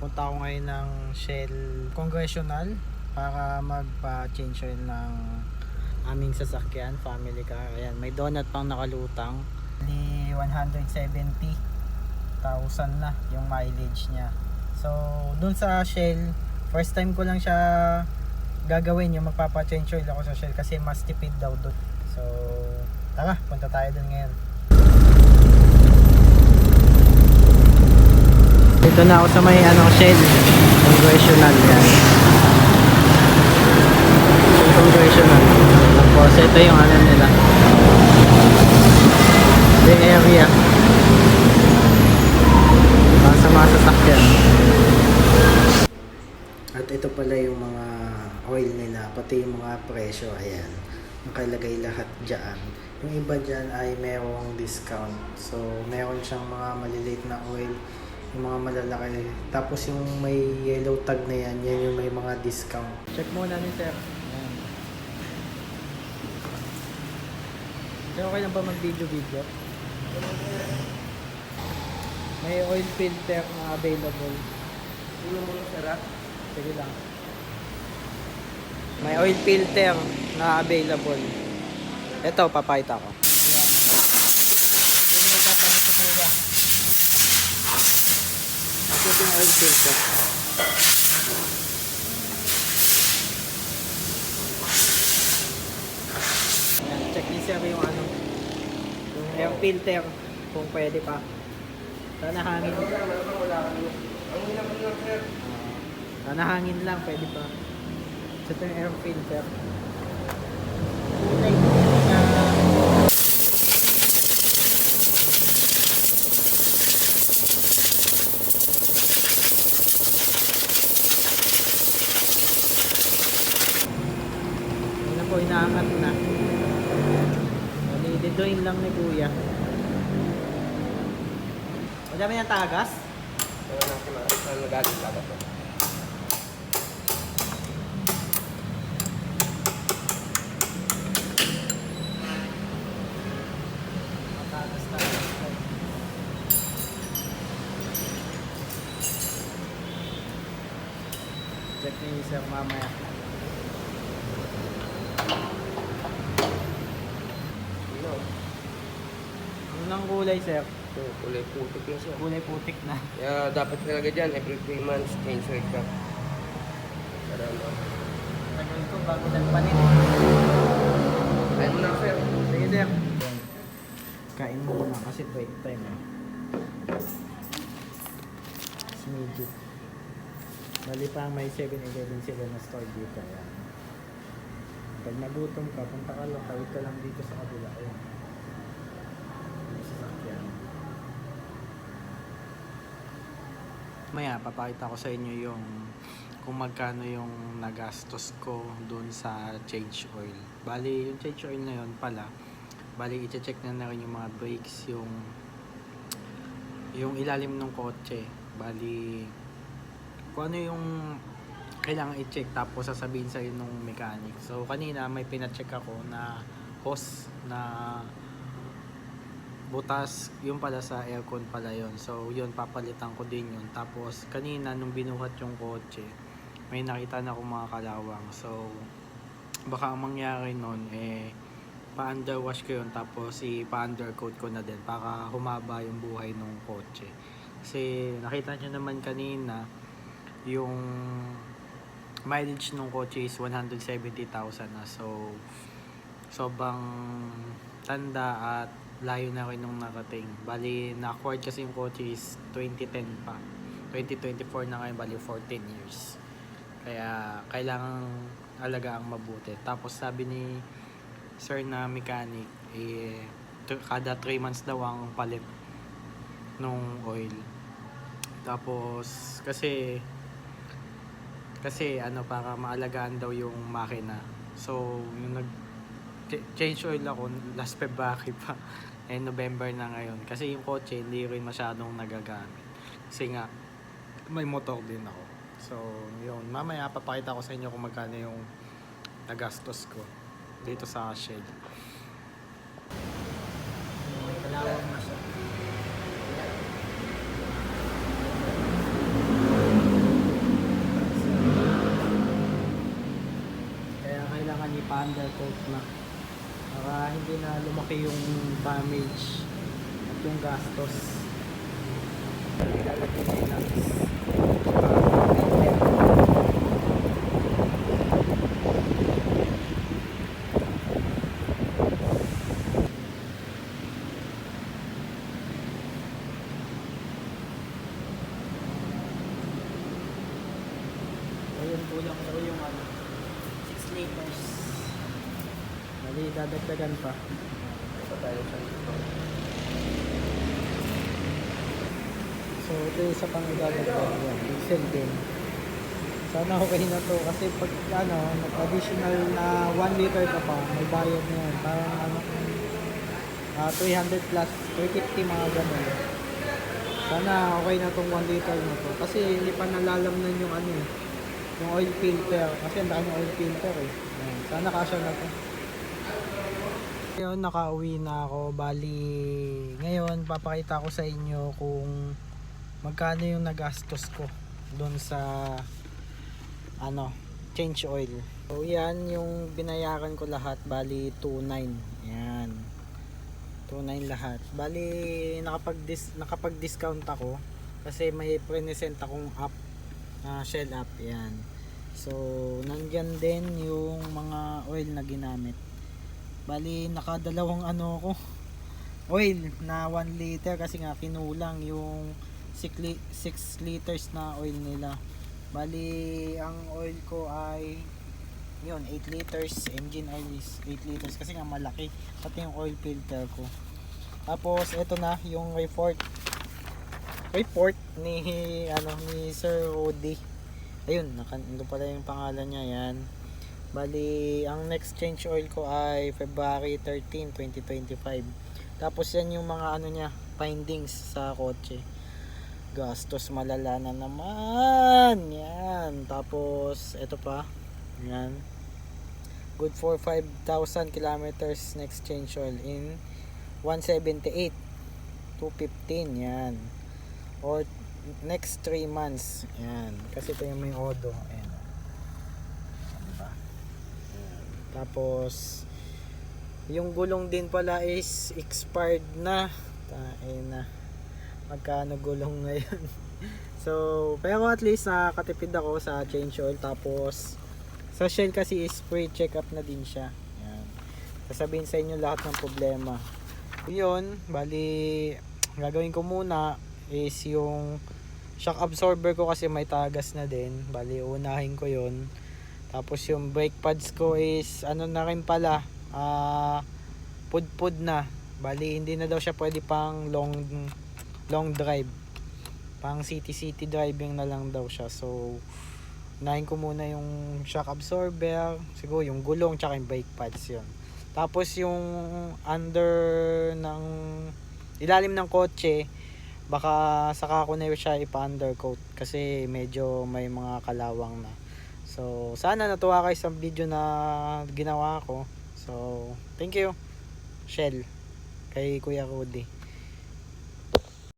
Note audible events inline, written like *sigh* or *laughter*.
Punta ako ngayon ng Shell Congressional para magpa-change oil ng aming sasakyan, family car. Ayan, may donut pang nakalutang. Di 170,000 na yung mileage niya. So, dun sa Shell, first time ko lang siya gagawin yung magpapa-change oil ako sa Shell kasi mas tipid daw dun. So, tara, punta tayo dun ngayon. Dito na ako sa may ano, Shell. Congressional yan. Congressional. Tapos ito yung ano nila. The area. Para sa mga sasakyan. At ito pala yung mga oil nila, pati yung mga presyo, ayan. Nakalagay lahat dyan. Yung iba dyan ay merong discount. So, meron siyang mga maliliit na oil, yung mga malalaki. Tapos yung may yellow tag na yan, yan yung may mga discount. Check muna ni sir. Ayan. Sir, okay lang ba mag-video-video? May oil filter na available. Ulo mo sir ah. Sige lang. May oil filter na available. Ito, papakita ko. Ayan. Yun yung tatanong sa kuya. Ito yung oil filter. Ayan, check ni sir yung ano. Yung air filter. Kung pwede pa. Sana hangin. Sana hangin lang, pwede pa. Ito yung air filter. Kulay na Yun na po, inaangat na. Didituin lang ni Kuya. Madami ng tagas? Ano na nagalit ka ba to? Matagas tagas. Check ni sir mamaya. Ano? Unang kulay sir, Ito, kulay putik yan sir. kulay putik na. Kaya dapat talaga dyan, every 3 months, change oil ka. Para ano. Tagal ko bago nagpalit. Kain mo na sir. Sige sir. Kain muna kasi break time eh. Mas medyo. Bali pa may 7-Eleven sila na store dito. Ayan. Pag nagutom ka, punta ka lang, tawid ka lang dito sa kabila. Ayan. Yung sasakyan. Maya, papakita ko sa inyo yung kung magkano yung nagastos ko dun sa change oil. Bali, yung change oil na yun pala, bali, i-check na na rin yung mga brakes, yung yung ilalim ng kotse. Bali, kung ano yung kailangan i-check tapos sasabihin sa nung mechanic. So, kanina may pina-check ako na hose na butas, yung pala sa aircon pala yon So, yun, papalitan ko din yun. Tapos, kanina, nung binuhat yung kotse, may nakita na akong mga kalawang. So, baka ang mangyari nun, eh, pa-underwash ko yun, tapos i-pa-undercoat ko na din para humaba yung buhay ng kotse. Kasi, nakita nyo naman kanina, yung mileage ng kotse is 170,000 na. So, sobrang tanda at layo na rin nung nakating. Bali, na-acquired kasi yung kotse is 2010 pa. 2024 na ngayon, bali 14 years. Kaya, kailangan alaga ang mabuti. Tapos sabi ni sir na mechanic, eh, kada 3 months daw ang palit nung oil. Tapos, kasi, kasi ano, para maalagaan daw yung makina. So, yung nag change oil ako last February pa. Eh, November na ngayon. Kasi yung kotse, hindi rin masyadong nagagamit. Kasi nga, may motor din ako. So, yun. Mamaya, papakita ko sa inyo kung magkano yung nagastos ko dito sa Shell. May kalawang na siya. Kaya kailangan i-undercoat na. Para hindi na lumaki yung damage at yung gastos. Langis. Ayun, kulang daw yung ano, 6 liters. Mali, dadagdagan pa. Ito tayo sa ito. So, ito isa pang idadagdag yan. Diesel din. Sana okay na to kasi pag ano, nag-additional na 1 liter ka pa, may bayad na yan. Parang ano, ah 300 plus, 350 mga ganun. Sana okay na tong 1 liter na to. Kasi hindi pa nalalamnan yung ano eh, yung oil filter. Kasi ang dami oil filter eh. Sana kasya na to. Ngayon, nakauwi na ako. Bali, ngayon, papakita ko sa inyo kung magkano yung nagastos ko doon sa ano, change oil. So, yan yung binayaran ko lahat. Bali, 2.9. Yan. 2.9 lahat. Bali, nakapag-dis nakapag-discount ako kasi may present akong app na Shell app. Yan. So, nandyan din yung mga oil na ginamit. Bali, nakadalawang ano ko oil na 1 liter kasi nga kinulang yung 6, li- 6 liters na oil nila. Bali, ang oil ko ay yun, 8 liters. Engine oil is 8 liters kasi nga malaki. Pati yung oil filter ko. Tapos, ito na yung report. Report ni ano ni Sir Rudy. Ayun, nakando pala yung pangalan niya yan. Bali, ang next change oil ko ay February 13, 2025. Tapos yan yung mga ano niya, findings sa kotse. Gastos malala na naman. Yan. Tapos, ito pa. Yan. Good for 5,000 kilometers next change oil in 178 215 yan or next 3 months yan kasi ito yung may odo ayan Ayan, diba? Ayan. Tapos yung gulong din pala is expired na. Tain na. Magkano gulong ngayon? *laughs* So pero at least nakakatipid ako sa change oil. Tapos sa Shell kasi is free check up na din siya. Yan. Sasabihin sa inyo lahat ng problema. Yun bali gagawin ko muna is yung shock absorber ko kasi may tagas na din. Bali unahin ko yun tapos yung brake pads ko is ano na rin pala ah pud-pud na. Bali hindi na daw siya pwede pang long long drive. Pang city city driving na lang daw siya. So unahin ko muna yung shock absorber siguro yung gulong tsaka yung brake pads yun. Tapos yung under ng ilalim ng kotse baka saka ko na siya ipa-undercoat kasi medyo may mga kalawang na. So, sana natuwa kayo sa video na ginawa ko. So, thank you. Shell kay Kuya Rudy.